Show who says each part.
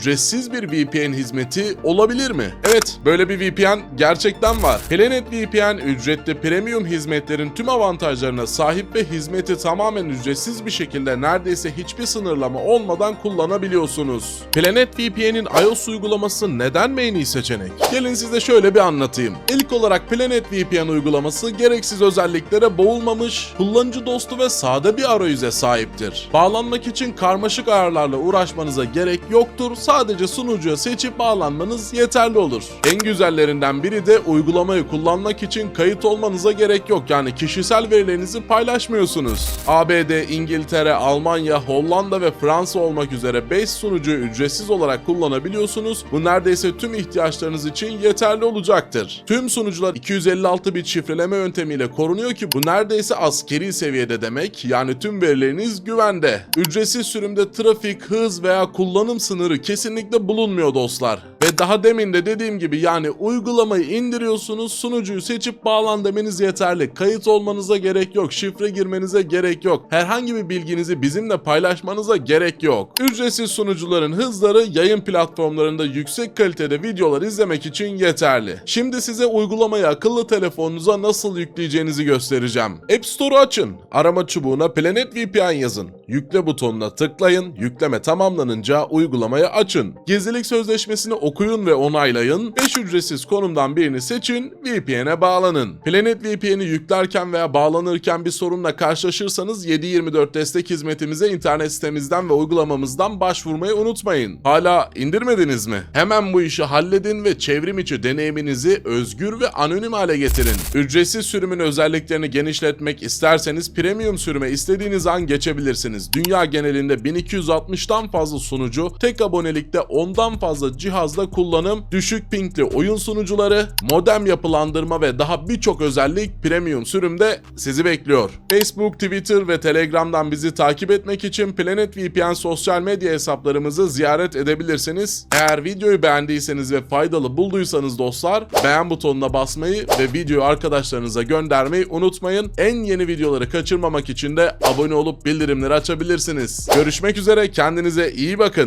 Speaker 1: ücretsiz bir VPN hizmeti olabilir mi? Evet, böyle bir VPN gerçekten var. Planet VPN ücretli premium hizmetlerin tüm avantajlarına sahip ve hizmeti tamamen ücretsiz bir şekilde neredeyse hiçbir sınırlama olmadan kullanabiliyorsunuz. Planet VPN'in iOS uygulaması neden en iyi seçenek? Gelin size şöyle bir anlatayım. İlk olarak Planet VPN uygulaması gereksiz özelliklere boğulmamış, kullanıcı dostu ve sade bir arayüze sahiptir. Bağlanmak için karmaşık ayarlarla uğraşmanıza gerek yoktur. Sadece sunucuya seçip bağlanmanız yeterli olur. En güzellerinden biri de uygulamayı kullanmak için kayıt olmanıza gerek yok. Yani kişisel verilerinizi paylaşmıyorsunuz. ABD, İngiltere, Almanya, Hollanda ve Fransa olmak üzere 5 sunucuyu ücretsiz olarak kullanabiliyorsunuz. Bu neredeyse tüm ihtiyaçlarınız için yeterli olacaktır. Tüm sunucular 256 bit şifreleme yöntemiyle korunuyor ki bu neredeyse askeri seviyede demek. Yani tüm verileriniz güvende. Ücretsiz sürümde trafik, hız veya kullanım sınırı kesinlikle bulunmuyor dostlar. Ve daha demin de dediğim gibi yani uygulamayı indiriyorsunuz, sunucuyu seçip bağlan demeniz yeterli. Kayıt olmanıza gerek yok, şifre girmenize gerek yok. Herhangi bir bilginizi bizimle paylaşmanıza gerek yok. Ücretsiz sunucuların hızları yayın platformlarında yüksek kalitede videolar izlemek için yeterli. Şimdi size uygulamayı akıllı telefonunuza nasıl yükleyeceğinizi göstereceğim. App Store'u açın. Arama çubuğuna Planet VPN yazın. Yükle butonuna tıklayın. Yükleme tamamlanınca uygulamayı açın. Gizlilik sözleşmesini okuyun ve onaylayın. 5 ücretsiz konumdan birini seçin, VPN'e bağlanın. Planet VPN'i yüklerken veya bağlanırken bir sorunla karşılaşırsanız 7/24 destek hizmetimize internet sitemizden ve uygulamamızdan başvurmayı unutmayın. Hala indirmediniz mi? Hemen bu işi halledin ve çevrim içi deneyiminizi özgür ve anonim hale getirin. Ücretsiz sürümün özelliklerini genişletmek isterseniz premium sürüme istediğiniz an geçebilirsiniz. Dünya genelinde 1260'tan fazla sunucu, tek abonelikte 10'dan fazla cihazda kullanım, düşük pingli oyun sunucuları, modem yapılandırma ve daha birçok özellik premium sürümde sizi bekliyor. Facebook, Twitter ve Telegram'dan bizi takip etmek için Planet VPN sosyal medya hesaplarımızı ziyaret edebilirsiniz. Eğer videoyu beğendiyseniz ve faydalı bulduysanız dostlar beğen butonuna basmayı ve videoyu arkadaşlarınıza göndermeyi unutmayın. En yeni videoları kaçırmamak için de abone olup bildirimleri açabilirsiniz. Görüşmek üzere kendinize iyi bakın.